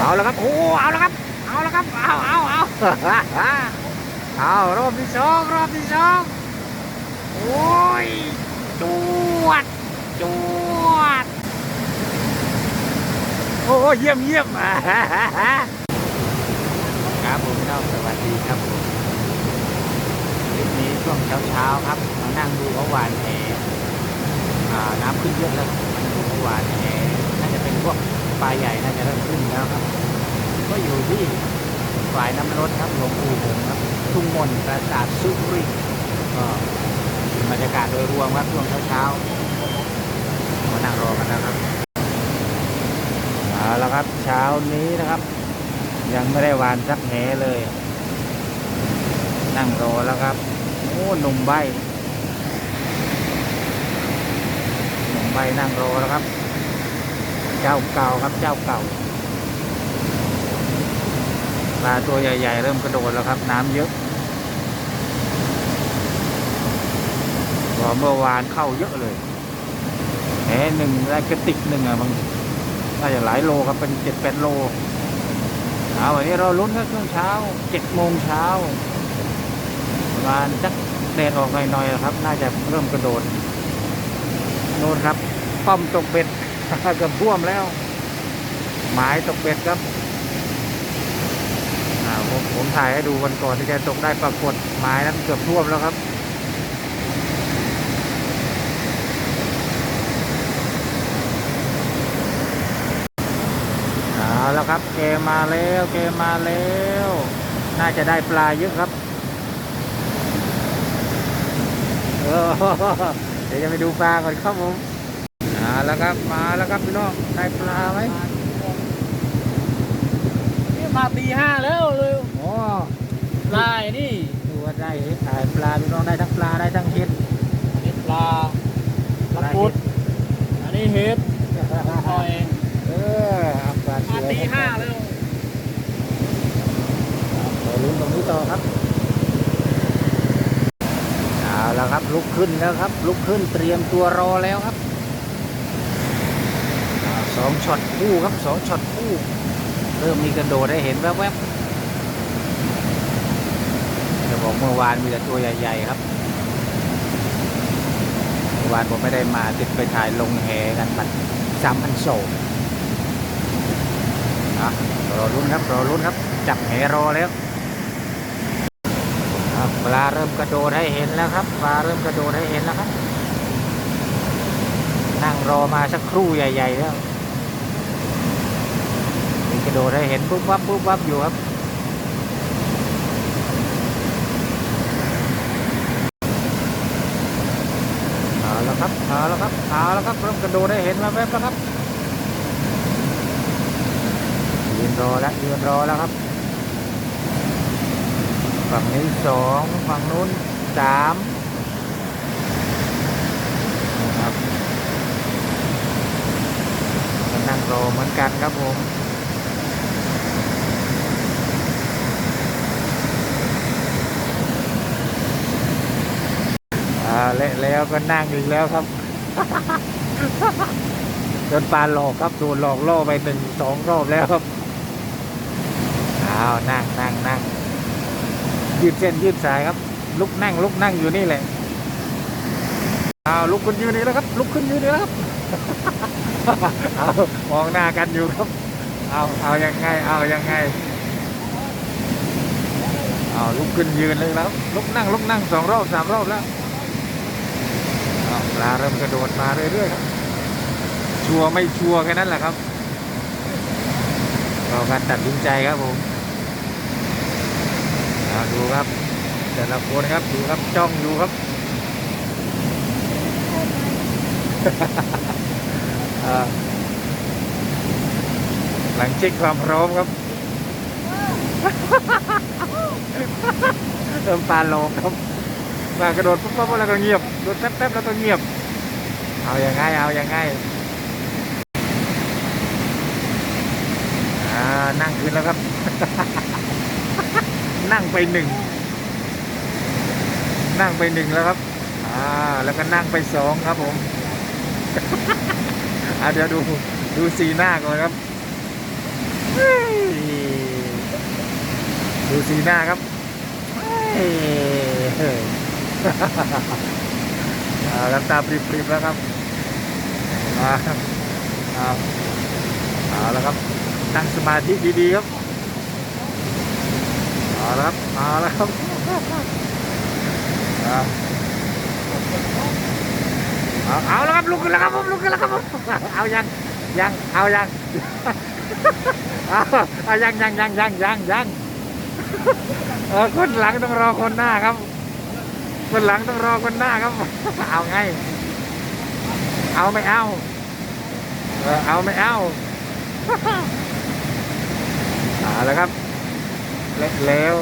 เอาแล้วครับ โอ้เอาแล้วครับ เอาแล้วครับ เอาเอาเอาเอารอบที่สองรอบที่สองโอ้ยจวดจวดโอ้เยี่ยมเยี่ยมครับผมเจ้าสวัสดีครับผมคลิปนี้ช่วงเช้าเช้าๆครับมานั่งดูเขาหวานแหน้ำขึ้นเยอะแล้วมาดูเขาหวานแหน่าจะเป็นพวก ปลาใหญ่น่าจะเริ่มขึ้นแล้วครับ ก็อยู่ที่ฝ่ายน้ำรถครับหลวงปู่ผมครับ ทุ่งมนปราสาทสุรินทร์ก็เป็นบรรยากาศโดยรวมครับช่วงเช้าๆมานั่งรอกันนะครับเอาละครับเช้านี้นะครับ ยังไม่ได้วานสักแหเลย นั่งรอแล้วครับโอ้หนุ่มใบหนุ่มใบนั่งรอแล้วครับ เจ้าเก่าครับ เจ้าเก่าปลาตัวใหญ่ ๆ เริ่มกระโดดแล้วครับ น้ำเยอะพอเมื่อวานเข้าเยอะเลยแหหนึ่งได้กระติกหนึ่งอะบางน่าจะหลายโลครับเป็นเจ็ดแปดโลเอาวันนี้เราลุ้นกันช่วงเช้าเจ็ดโมงเช้าประมาณจักแดดออกหน่อยๆครับ น่าจะเริ่มกระโดดโน่นครับป้อมตกเบ็ด เกือบท่วมแล้ว หมายตกเบ็ดครับอ่าผมผมถ่ายให้ดูวันก่อนที่แกตกได้ปรากฏหมายนั้นเกือบท่วมแล้วครับเอาแล้วครับเกมมาแล้วเกมมาแล้ว น่าจะได้ปลาเยอะครับเดี๋ยวจะไปดูปลาก่อนครับผม แล้วครับ มาแล้วครับพี่น้องได้ปลาไหมนี่มาตีห้าแล้วเลยโอ้ลายนี่ดูว่าได้ได้ปลาพี่น้องได้ทั้งปลาได้ทั้งเห็ดอันนี้ปลาปลาพุดอันนี้เห็ดหอยเออเอาปลามาเสือตีห้าแล้วเดี๋ยวลุ้นตรงนี้ต่อครับเอาแล้วครับลุกขึ้นแล้วครับ ลุกขึ้นเตรียมตัวรอแล้วครับ อ่าสองช็อตคู่ครับสองช็อตคู่ เริ่มมีกระโดดได้เห็นแวบๆจะบอกเมื่อวานมีแต่ตัวใหญ่ ๆ ครับเมื่อวานผมไม่ได้มาติดไปถ่ายลงแหกันมันสามพันโศกอะรอรุ่นครับรอรุ่นครับ จับแหรอแล้วปลาเริ่มกระโดดให้เห็นแล้วครับปลาเริ่มกระโดดให้เห็นแล้วครับนั่งรอมาสักครู่ใหญ่ ๆ แล้ว ระโดดให้เห็นปุ๊บวับปุ๊บวับอยู่ครับเอาแล้วครับเอาแล้วครับเอาแล้วครับเริ่มกระโดดให้เห็นมาแวบแล้วครับยืนรอแล้วยืนรอแล้วครับฝั่งนี้สองฝั่งนู้นสามนะครับนั่งรอเหมือนกันครับผม อ่าเละแล้ว ก็นั่งอีกแล้วครับโดนปลาหลอกครับโดนหลอกล่อไปหนึ่งสองรอบแล้วครับอ้าวนั่งนั่งนั่งยืดเส้นยืดสายครับ ลุกนั่งลุกนั่งอยู่นี่แหละอ้าวลุกขึ้นยืนนี่แล้วครับ ลุกขึ้นยืนนี่แล้วครับเอามองหน้ากันอยู่ครับ เอาเอายังไง เอายังไงเอาลุกขึ้นยืนเลยแล้วลุกนั่งลุกนั่งสองรอบสามรอบแล้ว ลาเริ่มกระโดดมาเรื่อยๆครับ ชัวร์ไม่ชัวร์แค่นั้นแหละครับรอการตัดสินใจครับผมดูครับ แต่ละคนครับดูครับจ้องอยู่ครับหลังเช็คความพร้อมครับเริ่มปลาโลงครับ มากระโดดปุ๊บปุ๊บแล้วก็เงียบโดดแป๊บๆแล้วก็เงียบ เอาอย่างไงเอาอย่างไงอ่านั่งขึ้นแล้วครับ นั่งไปหนึ่ง นั่งไปหนึ่งแล้วครับ อ่า แล้วก็นั่งไปสองครับผมอ่าเดี๋ยวดู ดูสีหน้าก่อนครับเฮ้ยสีหน้าครับ เฮ้ยเอาแล้วตาปริบๆแล้วครับมาเอาเอาแล้วครับตั้งสมาธิดีๆครับเอาแล้วครับเอาแล้วครับเอาเอาแล้วครับลุกขึ้นแล้วครับผมลุกขึ้นแล้วครับผมเอายังยังเอายังเอาเอายังยังยังยังยังยังคนหลังต้องรอคนหน้าครับ คนหลังต้องรอคนหน้าครับ เอาไง เอาไม่เอา เออเอาไม่เอาเอาแล้วครับเละแล้ว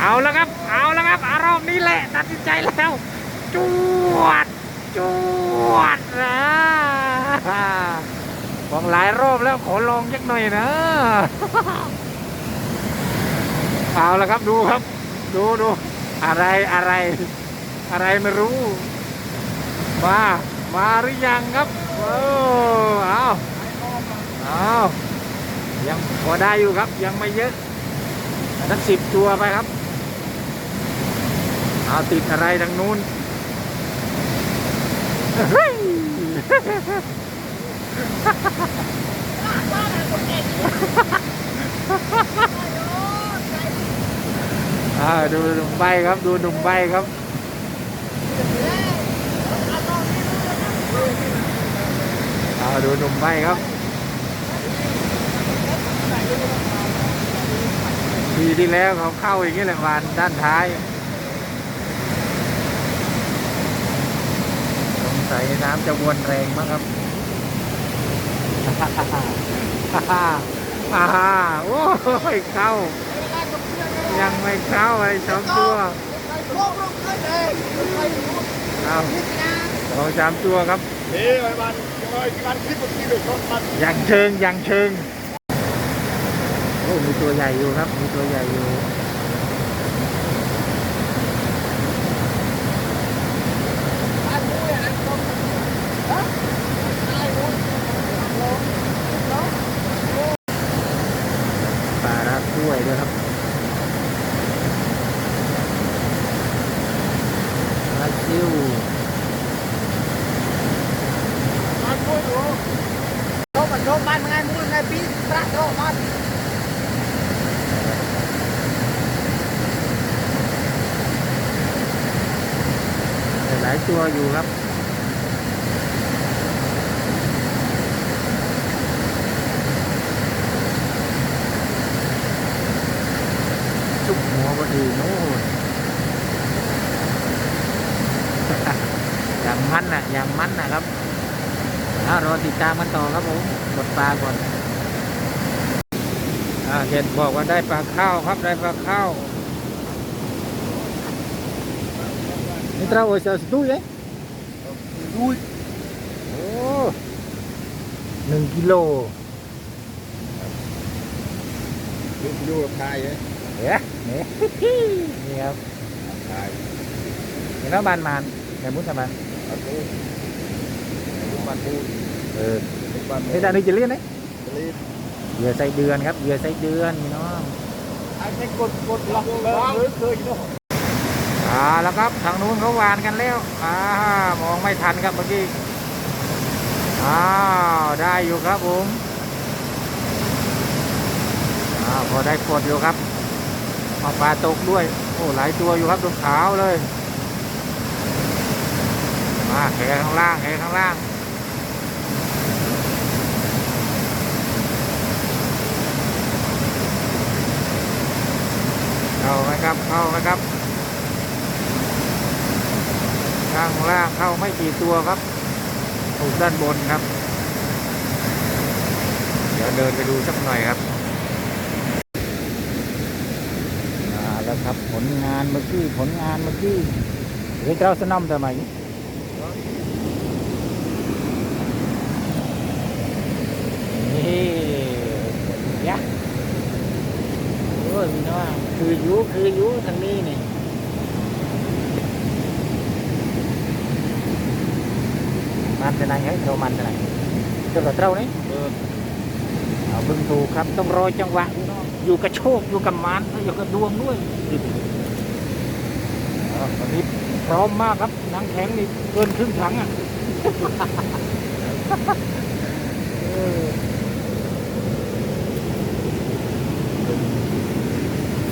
เอาแล้วครับ เอาแล้วครับอารมณ์นี้แหละตัดสินใจแล้วจวดจวดนะมองหลายรอบแล้วขอลองสักหน่อยนะ เอาแล้วครับดูครับ ดูดู อะไรอะไร อะไรไม่รู้ มามาหรือยังครับโอ้เอาเอายังพอได้อยู่ครับยังไม่เยอะสักสิบตัวไปครับเอาติดอะไรทางนู้นเฮ้ย อ่าดูหนุ่มใบครับดูหนุ่มใบครับเอาดูหนุ่มใบครับปีที่แล้วเขาเข้าอย่างนี้แหละวานด้านท้ายสงสัยน้ำจะวนแรงมั้งครับอ่าโอ้ยเข้า ยังไม่เข้าไอ้สองตัวเอาสองสามตัวครับเฮ้ยมันเฮ้ยมันคลิปมันคลิปเลยมันอย่างเชิงอย่างเชิงโอ้มีตัวใหญ่อยู่ครับ มีตัวใหญ่อยู่ปลารักกล้วยด้วยครับปลาซิว มันพูดอยู่โชคมันโชคบ้านไงมูลไงปีพระโชคมัน หลาย ตัวอยู่ครับจุกหัวพอดีโน่นอย่างมันน่ะอย่างมันนะครับอ่ารอติดตามกันต่อครับผมกดปลาก่อนอเห็นบอกว่าได้ปลาข้าวครับได้ปลาข้าว นี่ตราโอเซสตูเลยดูโอ้หนึ่งกิโลดูกับไทยเลยเอ๊ะนี่นี่ครับไทยเห็นแล้วบานมานแต่มุ้งทำไมมันพูดมันพูดเออมันนี่ตานี่จะเลี้ยนไหมรีบเหยื่อใส่เดือนครับเหยื่อใส่เดือนพี่น้องไอ้ไม่กดกดล็อกเลยเคยเนาะ อ่าแล้วครับทางนู้นเขาหวานกันแล้วอ่ามองไม่ทันครับเมื่อกี้อ้าวได้อยู่ครับผมอ้าวพอได้ปลดอยู่ครับเอาปลาตกด้วย โอ้หลายตัวอยู่ครับตัวขาวเลยมาแขข้างล่างแขข้างล่างเข้าไหมครับเข้าไหมครับ ข้างล่างเข้าไม่กี่ตัวครับถูกด้านบนครับ เดี๋ยวเดินไปดูสักหน่อยครับมาแล้วครับผลงานเมื่อกี้ผลงานเมื่อกี้เฮ้ยเราสนอมทำไมนี่ยะโอ้ยน้องคือยูคืออยูทางนี้นี่ มันจะไหนให้เรามันจะไหนจะหลดเรานี่เออเอาบึงถูกครับต้องรอจังหวะอยู่กับโชคอยู่กับมารอยู่กับดวงด้วยตอนนี้พร้อมมากครับนังแข็งนี่เกินครึ่งถังอะ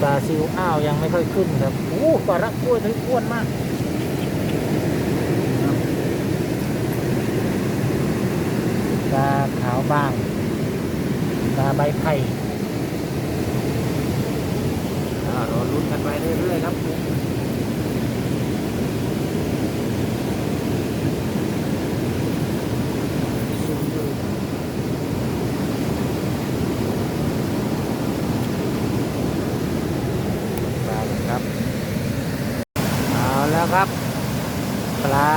ปลาซิวอ้าวยังไม่ค่อยขึ้นครับโอ้ปลารักกล้วยนี่อ้วนมาก ปลาขาวบางปลาใบไผ่อ่ารอลุ้นกันไปเรื่อยๆครับปลาเลยครับเอาแล้วครับปลา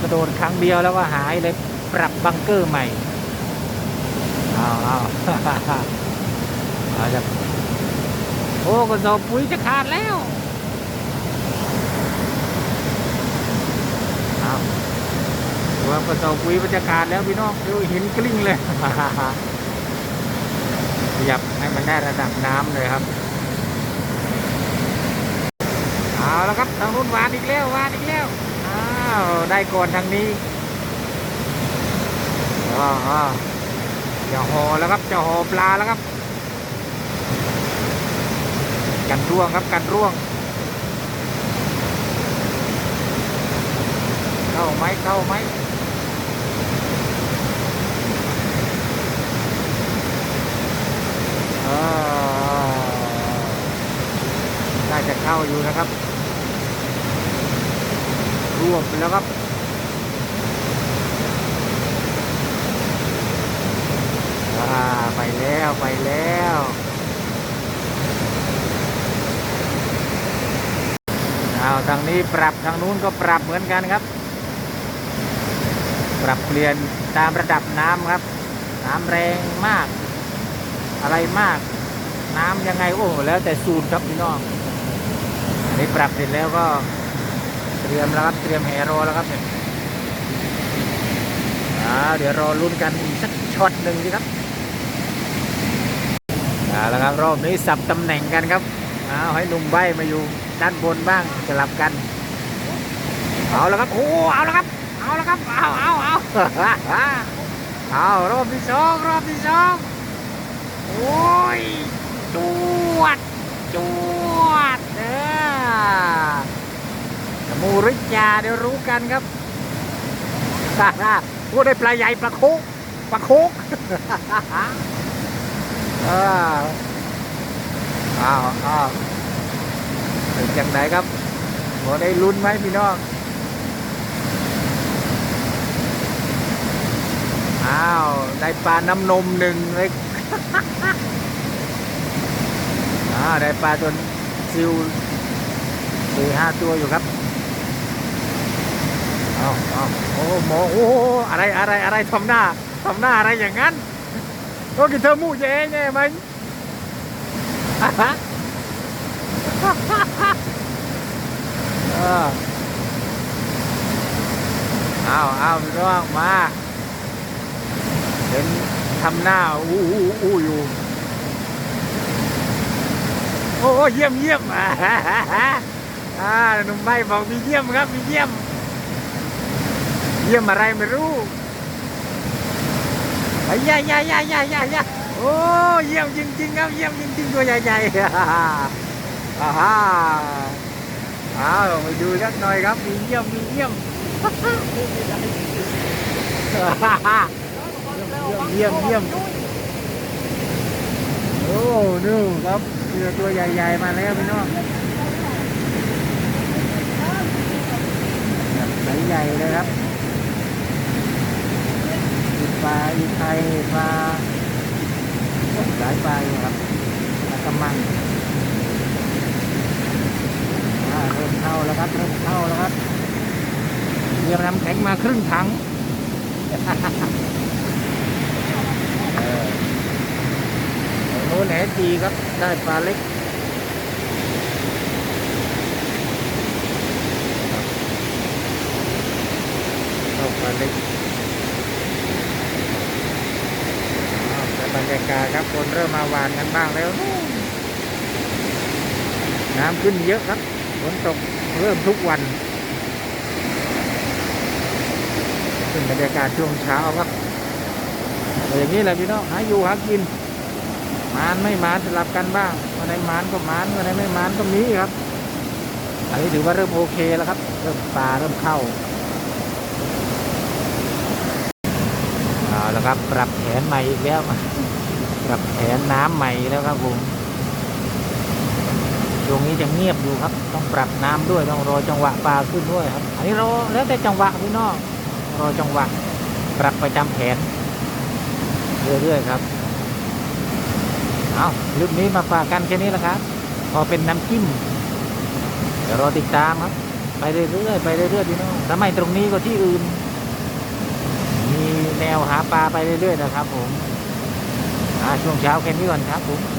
กระโดดครั้งเดียวแล้วก็หายเลยปรับบังเกอร์ใหม่ เอาเอาเอาจะโอ้กระสอบปุ๋ยจะขาดแล้วเอาว่ากระสอบปุ๋ยมันจะขาดแล้วพี่น้องดูหินกลิ้งเลยขยับให้มันได้ระดับน้ำเลยครับเอาแล้วครับทางนู้นหวานอีกแล้วหวานอีกแล้วอ้าวได้ก่อนทางนี้อ้าวอ้าว จะห่อแล้วครับจะห่อปลาแล้วครับ กันร่วงครับกันร่วง เข้าไหมเข้าไหมเออน่าจะเข้าอยู่นะครับรวบไปแล้วครับ อ่าไปแล้วไปแล้วเอาทางนี้ปรับทางนู้นก็ปรับเหมือนกันครับ ปรับเปลี่ยนตามระดับน้ำครับ น้ำแรงมาก อะไรมาก น้ำยังไงโอ้แล้วแต่สูตรครับพี่น้องอันนี้ปรับเสร็จแล้วก็เตรียมแล้วครับเตรียมแหรอแล้วครับเนี่ยเดี๋ยวรอลุ้นกันอีกสักช็อตหนึ่งสิครับ เอาแล้วครับรอบนี้สับตำแหน่งกันครับเอาให้หนุ่มใบมาอยู่ด้านบนบ้างสลับกัน เอาแล้วครับโอ้เอาแล้วครับ เอาแล้วครับเอาเอาเอาเอารอบที่สองรอบที่สองโอ้ยจวดจวดเด้อมูริยาเดี๋ยวรู้กันครับโอ้ได้ปลาใหญ่ปลาโคกปลาโคก อ้าวอ้าวอ้าวเป็นจังไหนครับพอได้ลุ้นไหมพี่น้องอ้าวได้ปลาน้ำนมหนึ่งเลยอ้าวได้ปลาจนซิวสี่ห้าตัวอยู่ครับเอาเอาโอ้หมอโอ้อะไรอะไรอะไรทำหน้าทำหน้าอะไรอย่างนั้น โอ้กินเธอมู่เย่แน่ไหมเออเอาเอาพี่น้องมาเห็นทำหน้าอู้อู้อู้อยู่โอ้เยี่ยมเยี่ยมอ่าหนุ่มใบบอกมีเยี่ยมครับมีเยี่ยม เยี่ยมอะไรไม่รู้ ไอ้ยายายายายายาโอ้เยี่ยมจริงๆครับเยี่ยมจริงๆตัวใหญ่ๆอ่าฮ่าเอาไปดูสักหน่อยครับมีเยี่ยมมีเยี่ยมเยี่ยมเยี่ยมโอ้นู่ครับเรือตัวใหญ่ ๆ มาแล้วพี่น้องใหญ่เลยครับ ลาอีไทยปลาหลายปลาอยู่ครับปลากระมังเริ่มเข้าแล้วครับเริ่มเข้าแล้วครับเตรียมน้ำแข็งมาครึ่งถังโน้นแหดีครับ ได้ปลาเล็กเข้าปลาเล็กอ้าวแต่ บรรยากาศครับคนเริ่มมาหวานกันบ้างแล้วนู่นน้ำขึ้นเยอะครับฝนตกเริ่มทุกวันเป็นบรรยากาศช่วงเช้าครับอย่างนี้แหละพี่น้องหาอยู่หากินมานไม่มานสลับกันบ้างวันไหนมานก็มานวันไหนไม่มานก็มีครับอันนี้ถือว่าเริ่มโอเคแล้วครับ เริ่มปลาเริ่มเข้าเอาแล้วครับปรับแผนใหม่อีกแล้ว ปรับแผนน้ำใหม่แล้วครับผมช่วงนี้จะเงียบอยู่ครับ ต้องปรับน้ำด้วยต้องรอจังหวะปลาขึ้นด้วยครับ อันนี้รอแล้วแต่จังหวะพี่น้องรอจังหวะปรับประจำแผนเรื่อยๆครับเอาคลิปนี้มาฝากกันแค่นี้แหละครับ พอเป็นน้ำจิ้มเดี๋ยวรอติดตามครับ ไปเรื่อยๆไปเรื่อยๆพี่น้องถ้าไมตรงนี้ก็ที่อื่น มีแนวหาปลาไปเรื่อยๆนะครับผม ช่วงเช้าแค่นี้ก่อนครับผม